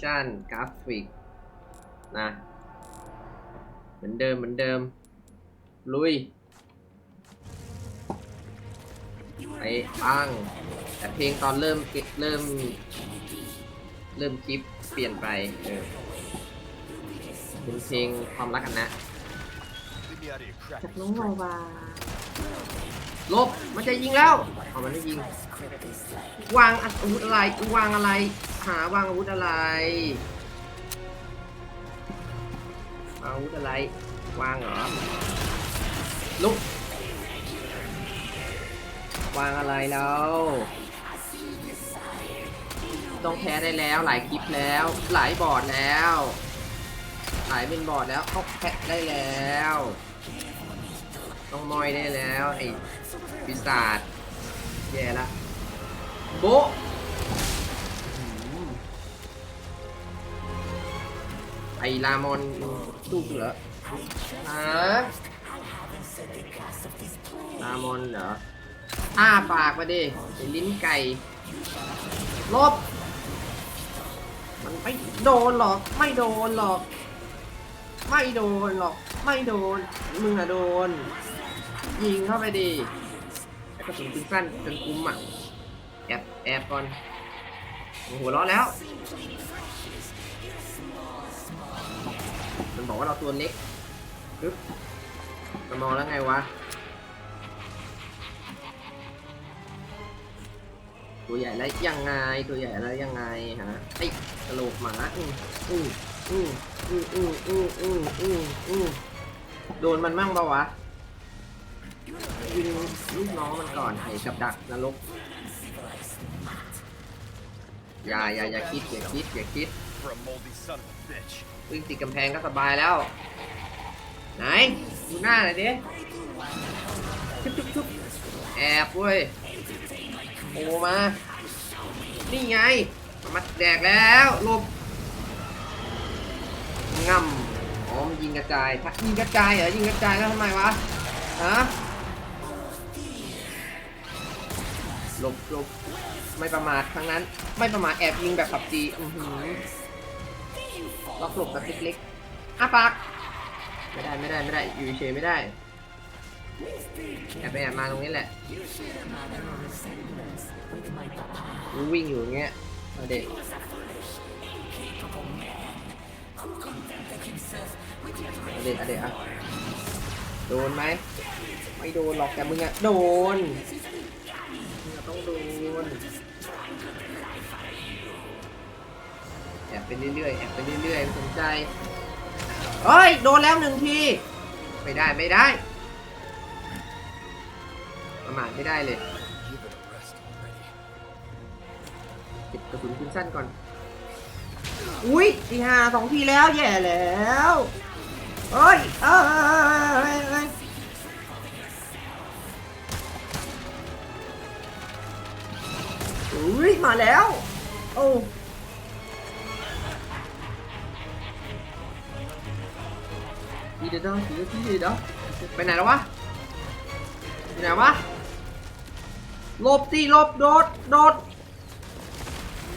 motion กราฟิกนะ เหมือนเดิมเหมือนเดิม ลุยไปปังแต่เพลงตอนเริ่มเกเริ่ม เริ่มคลิปเปลี่ยนไป เออเป็นเพลงความรักกันนะ Leave me out of your crap. จากน้องวาวาลบ มันจะยิงแล้วเอามันไม่ยิง วางอาวุธอะไร วางอะไร หาวางอาวุธอะไรวางอาวุธอะไร วางเหรอ ลุก วางอะไรแล้ว ต้องแพ้ได้แล้วหลายคลิปแล้ว หลายบอร์ดแล้ว หลายเป็นบอร์ดแล้วเขาแพ้ได้แล้ว ต้องมอยได้แล้วไอ้ปีศาจแย่ละโบะ ไอลามอนสู้เหรอฮะลามอนเหรออ้าปากมาดิไอลิ้นไก่ลบ มันไม่โดนหรอก ไม่โดนหรอก ไม่โดนหรอก ไม่โดน มึงอะโดน ยิงเข้าไปดิไอ้กระสุนปืนสั้นจนคุ้มอะ แอบแอบก่อนโอ้โหร้อนแล้ว มันบอกว่าเราตัวเล็กปึ๊บมันมองแล้วไงวะ ตัวใหญ่แล้วยังไง ตัวใหญ่แล้วยังไงฮะไอ้กระโหลกหมาอืออืออืออืออืออืออืออืออือโดนมันมั่งปะวะยิงลูกน้องมันก่อนไอ้กับดักนรกอย่าอย่าอย่าคิดอย่าคิดอย่าคิด For a moldy son of a bitch. วิ่งติดกำแพงก็สบายแล้ว ไหนดูหน้าหน่อยดิชุบชุบชุบแอบเว้ยโอมา นี่ไงมาแดกแล้วหลบง่ำอ๋อมันยิงกระจายถ้ายิงกระจายเหรอยิงกระจายแล้วทำไมวะฮะหลบหลบไม่ประมาททั้งนั้น ไม่ประมาทแอบยิงแบบขับจีอือหือ ล็อกหลบแบบเล็กๆอ้าปากไม่ได้ไม่ได้ไม่ได้อยู่เฉยไม่ได้แอบไปแอบมาตรงนี้แหละกูวิ่งอยู่อย่างเงี้ยเอาเด็กเอาเด็กเอาเด็กอะโดนไหมไม่โดนหรอกแต่มึงอะโดนมึงอะต้องโดน แอบไปเรื่อยๆแอบไปเรื่อยๆสนใจเฮ้ยโดนแล้วหนึ่งทีไม่ได้ไม่ได้ประมาทไม่ได้เลยเก็บกระสุนปืนสั้นก่อน อุ้ยทีห้าสองทีแล้วแย่แล้วเฮ้ยเอ้ยเอ้ยเอ้ยอุ้ยมาแล้ว เดียวทีเดียวไปไหนแล้ววะไปไหนวะลบสิลบโดดโดด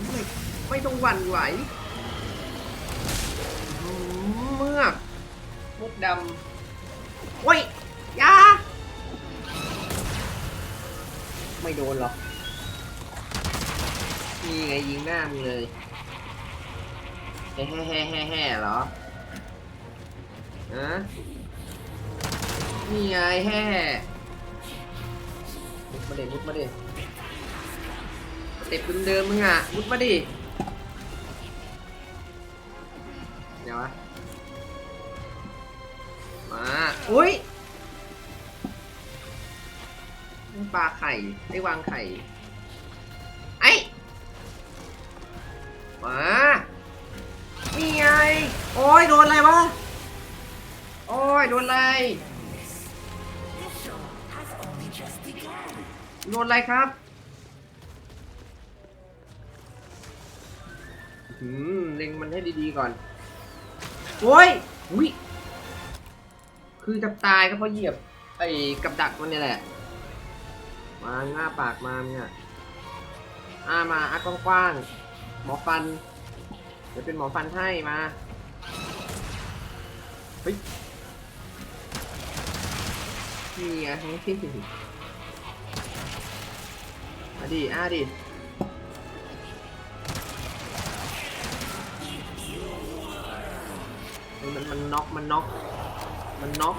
ไม่ไม่ต้องหวั่นไหวเมือกมุกดำโอ้ยยาไม่โดนหรอกนี่ไงยิงหน้ามึงเลยแฮ่แฮ่แฮ่แฮ่แฮ่เหรอฮะ นี่ไงแฮ่มุดมาเด็มุดมาเด็เต็ปเดิมมึงอะมุดมาดิเดี๋ยววะมาอุ้ยปลาไข่ได้วางไข่ไอ้มานี่ไงโอ้ยโดนอะไรวะโอ้ยโดนอะไร โดนอะไรครับอืมเล็งมันให้ดีๆก่อน โอ้ยอุ้ยคือจะตายก็เพราะเหยียบ ไอ้กับดักมันเนี่ยแหละ มาง่าปากมาเนี่ยอ้ามาอากว้างๆหมอฟัน เดี๋ยวเป็นหมอฟันให้มา เฮ้ยนี่ไง มาดิอะดิมันมันน็อกมันน็อกมันน็อก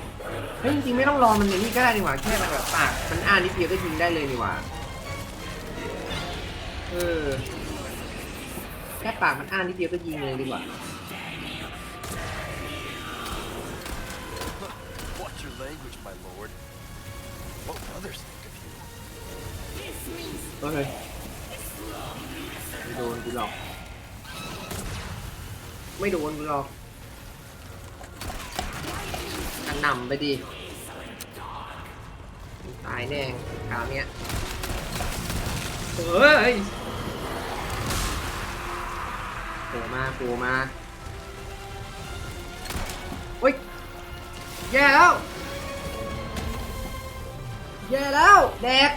เฮ้ยจริงๆไม่ต้องรอมันในนี่ก็ได้ดีกว่าแค่มันแบบปากมันอ้านิดเดียวก็ยิงได้เลยดีกว่าเออแค่ปากมันอ้านิดเดียวก็ยิงเลยดีกว่า เฮ้ยไม่โดนกูหรอก ไม่โดนกูหรอกกระหน่ำไปดิ ตายแน่คราวเนี้ยเฮ้ยโผล่มาโผล่มาเฮ้ยแย่แล้ว แย่แล้ว แดก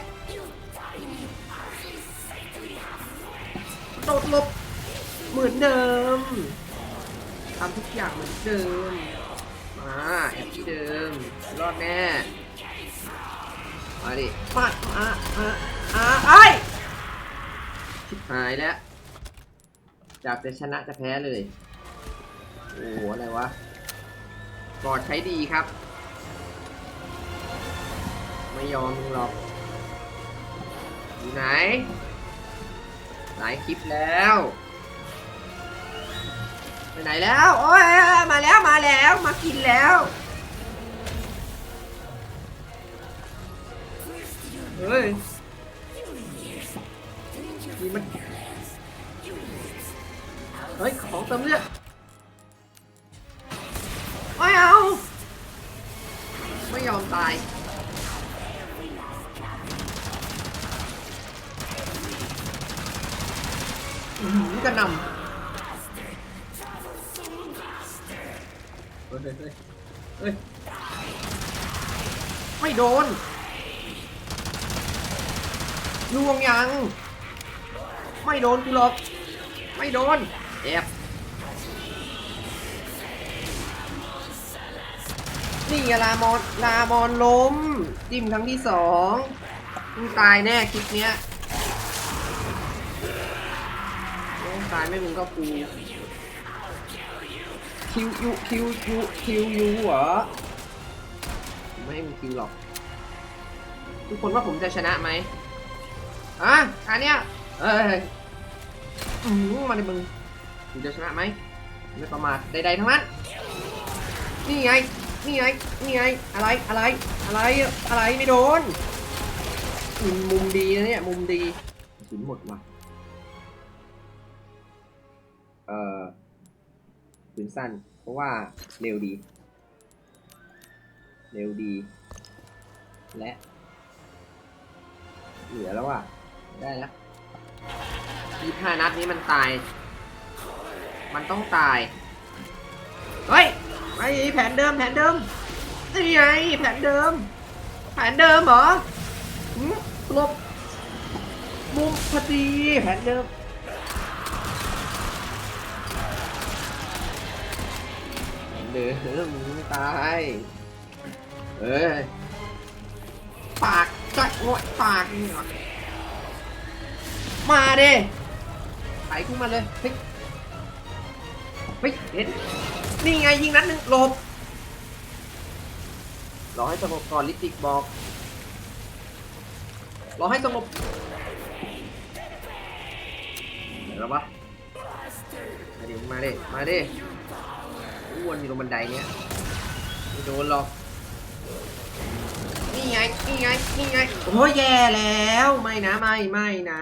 โดดหลบเหมือนเดิมทำทุกอย่างเหมือนเดิม มาแอบที่เดิม รอดแน่ มาดิมามามาอ่าไอ้ชิบหายแล้ว จากจะชนะจะแพ้เลย โอ้โห อะไรวะกอดใช้ดีครับ ไม่ยอมมึงหรอกอยู่ไหน หลายคลิปแล้ว ไปไหนแล้ว โอ้ยมาแล้วมาแล้วมากินแล้ว เฮ้ยนี่มันเฮ้ย ของเติมเลือดไม่เอา ไม่ยอมตาย กระหนำเฮ้ยเฮ้ยเฮ้ยเฮ้ยไม่โดนลวงยัง ไม่โดนกูหรอกไม่โดนแอบนี่ไงลามอนลามอนล้มจิ้มครั้งที่สองมึงตายแน่คลิปเนี้ยายไม่มึงก็กูคิวยูคิวยูคิวยูเหรอไม่ให้มึงคิวหรอก ทุกคนว่าผมจะชนะไหมอะอันเนี้ยเอ้ยอืมมาในมึงมึงจะชนะไหมไม่ประมาทใดๆทั้งนั้น นี่ไง นี่ไง นี่ไง อะไร อะไร อะไร อะไรไม่โดนอืมมุมดีนะเนี่ย มุมดีถึงหมดว่ะ เอ่อปืนสั้น เพราะว่าเร็วดี เร็วดี และ เหลือแล้วอะ ได้แล้วยี่ห้านัดนี้มันตาย มันต้องตาย เฮ้ยไอแผนเดิมแผนเดิมนี่ไงแผนเดิม แผนเดิมเหรอหืมหลบมุมพอดีแผนเดิม อมึงไม่ตาย เอ้ย ปากจัดงดปากนี่หรอมาดิไถขึ้นมาเลยเฮ้ยเฮ้ยเห็นนี่ไงยิงนัดหนึ่งหลบ รอให้สงบก่อนลิติกบอก รอให้สงบไหนแล้ววะมาดิมาดิมาดิ อ้วนอยู่ตรงบันไดเนี้ยไม่โดนหรอก นี่ไง นี่ไง นี่ไง โอ้ยแย่แล้ว ไม่นะ ไม่ ไม่นะ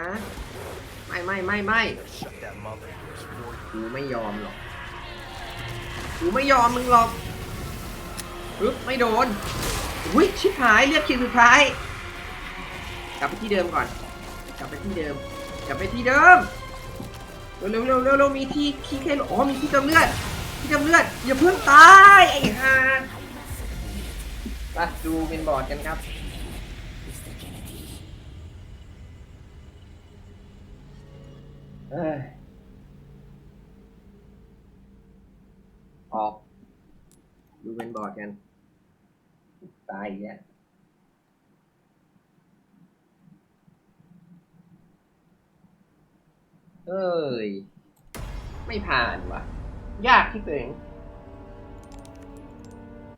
ไม่ไม่ไม่ไม่ Shut that mother before กูไม่ยอมหรอก กูไม่ยอมมึงหรอกปึ๊บไม่โดน อุ้ยชิบหายเลือดคิวสุดท้าย กลับไปที่เดิมก่อน กลับไปที่เดิม กลับไปที่เดิม เร็วเร็วเร็วเร็วมีที่ที่แค่อ๋อมีที่เติมเลือด ที่เติมเลือดอย่าเพิ่งตายไอ้ห่าไปดูเป็นบอร์ดกันครับ เอ้ยออก ดูเป็นบอร์ดกัน ตายอีกแล้วเอ้ย ไม่ผ่านว่ะ ยากที่เป็น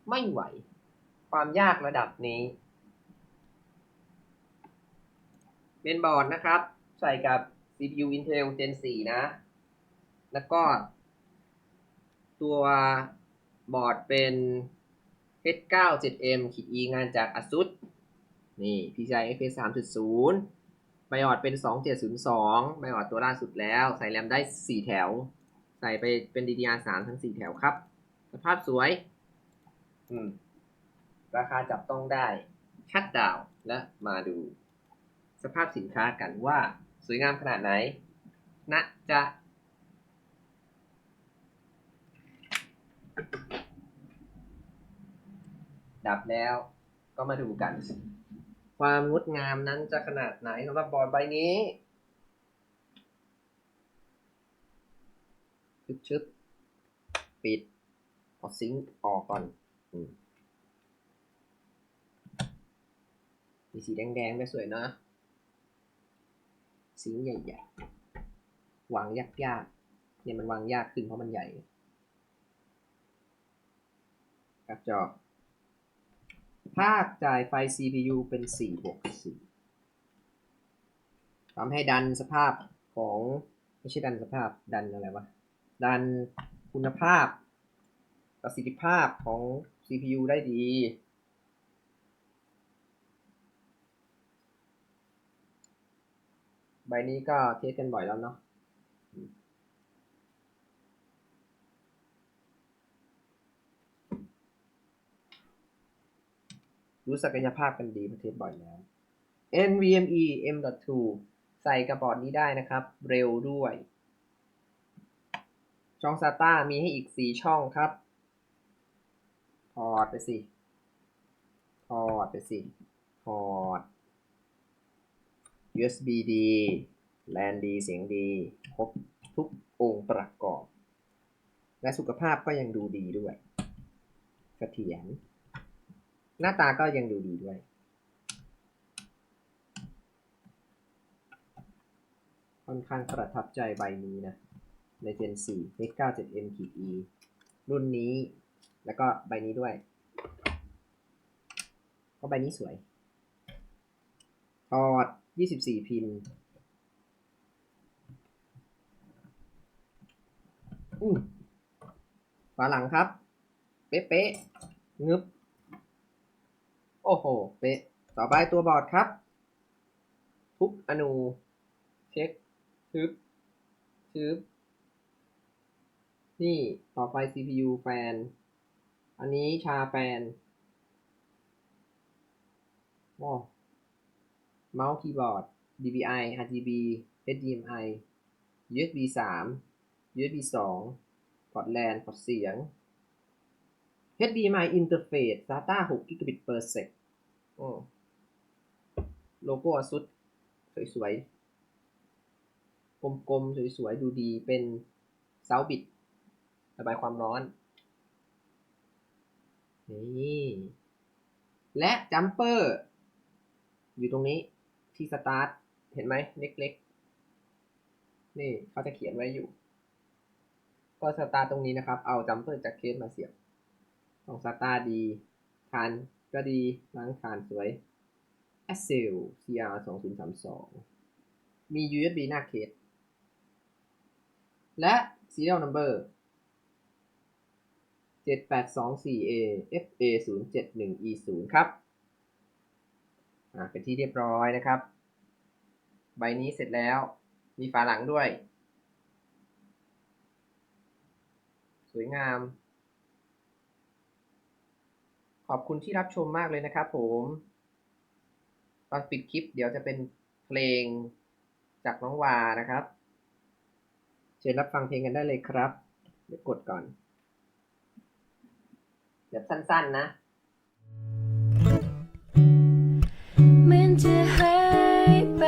ไม่ไหว ความยากระดับนี้ เป็นบอร์ดนะครับ ใส่กับ CPU Intel Gen 4 นะ แล้วก็ ตัวบอร์ดเป็น H9 7M ขีด E งานจาก ASUS นี่ PCI Express 3.0 ไบออดเป็น 2702 ไบออดตัวล่าสุดแล้ว ใส่แรมได้ 4 แถว ใส่ไปเป็น DDR3 ทั้ง4แถวครับ สภาพสวย อืม ราคาจับต้องได้ชัดดาวน์และมาดู สภาพสินค้ากันว่าสวยงามขนาดไหน นะจะดับแล้วก็มาดูกัน ความงดงามนั้นจะขนาดไหนสำหรับบอร์ดใบนี้ ชึบชึบปิด เอาซิงค์ออกก่อนอมีสีแดงๆด้วยสวยเนอะซิงค์ใหญ่ๆ วางยากๆ เนี่ยมันวางยากขึ้นเพราะมันใหญ่ครับจอ ภาคจ่ายไฟ CPU เป็น 4 บวก 4ทำให้ดันสภาพของ ไม่ใช่ดันสภาพดันอะไรวะ ดันคุณภาพ ประสิทธิภาพของ CPU ได้ดี ใบนี้ก็เทสกันบ่อยแล้วเนาะรู้ศักยภาพกันดีประเทศบ่อยแล้ว NVMe M.2 ใส่กระบอดนี้ได้นะครับ เร็วด้วย ช่อง SATA มีให้อีก 4 ช่องครับ พอร์ตไปสิ พอร์ตไปสิ พอร์ต USB ดี LAN ดี เสียงดี ครบทุกองค์ประกอบ และสุขภาพก็ยังดูดีด้วยกระเสถียรหน้าตาก็ยังดูดีด้วย ค่อนข้างประทับใจใบนี้นะ ใน Gen 4 H9 7M E รุ่นนี้ แล้วก็ใบนี้ด้วย ก็ใบนี้สวยพอร์ต24 พินอืมฝาหลังครับ เป๊ะๆงึบ โอ้โห เป๊ะ ต่อไปตัวบอร์ดครับ ทุกอนู เช็คทึบทึบ นี่ต่อไป CPU แฟน อันนี้ชาแฟนว้าวเมาส์คีย์บอร์ด DPI RGB HDMI USB 3 USB 2พอร์ต LAN พอร์ตเสียง HDMI interface SATA 6 gigabit per sec โอ้โลโก้ ASUS สวยๆ กลมๆ สวยๆ ดูดีเป็นเซาบิด ระบายความร้อน นี่ และจัมเปอร์อยู่ตรงนี้ที่สตาร์ทเห็นไหมเล็กๆ นี่เขาจะเขียนไว้อยู่ ก็สตาร์ทตรงนี้นะครับ เอาจัมเปอร์จากเคสมาเสียบของสตาร์ทดีฐานก็ดีล้างฐานสวย a s s e l CR 2032มี USB หน้าเคส และ serial number 7824A FA 071 E 0 ครับอ่าเป็นที่เรียบร้อยนะครับ ใบนี้เสร็จแล้วมีฝาหลังด้วย สวยงาม ขอบคุณที่รับชมมากเลยนะครับผม ตอนปิดคลิปเดี๋ยวจะเป็นเพลงจากน้องวานะครับ เชิญรับฟังเพลงกันได้เลยครับ เดี๋ยวกดก่อน แบบสั้นๆนะเหมือนจะหายไป